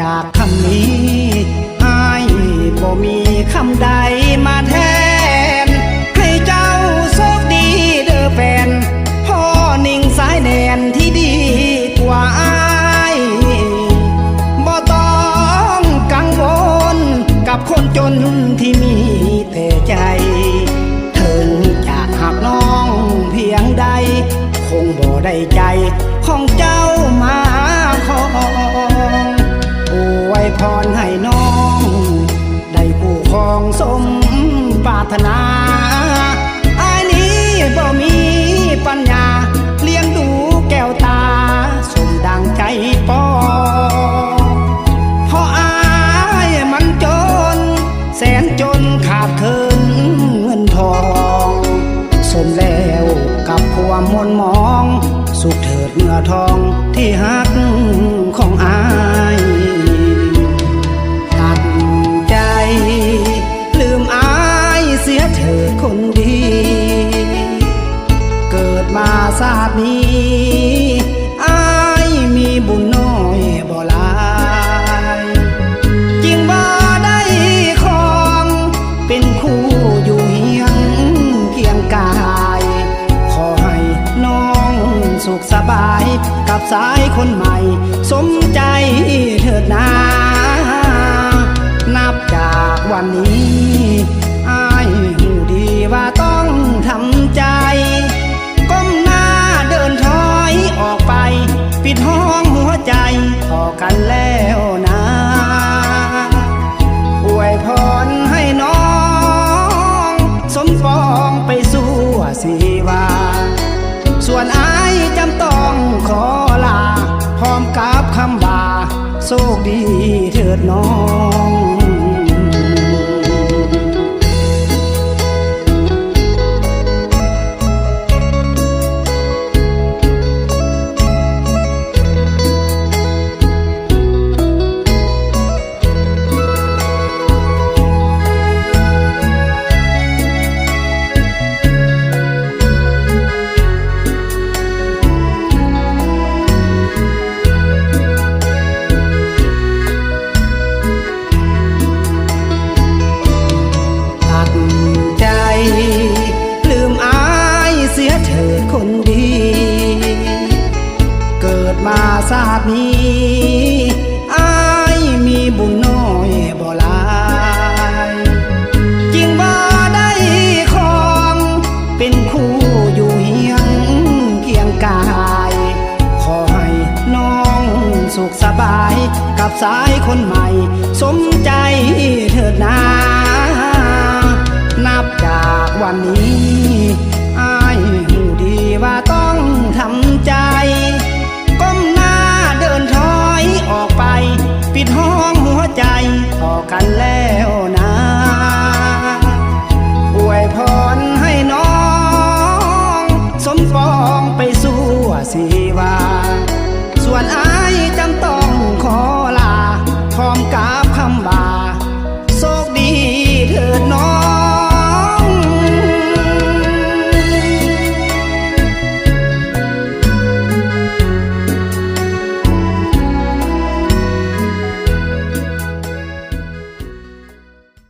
จากคำนี้ให้บ่มีคำใดมาแทน กับความมนมอง สุขเถิดเมื่อทองที่หักของอายตัดใจ ลืมอายเสียเถิดคนดี เกิดมาชาตินี้ สุขสบาย กับสายคนใหม่ สมใจเถิดนา นับจากวันนี้อายหูดีว่าต้องทำใจ ก้มหน้าเดินถอยออกไป ปิดห้องหัวใจต่อกันแล้ว โชคดีเถิดน้อง ตินี้อายมีบุญน้อยบ่หลายจึงบ่ได้ของเป็นคู่อยู่เฮียงเคียงกาย ขอให้น้องสุขสบายกับสายคนใหม่ สมใจเถิดนา นับจากวันนี้ cantar.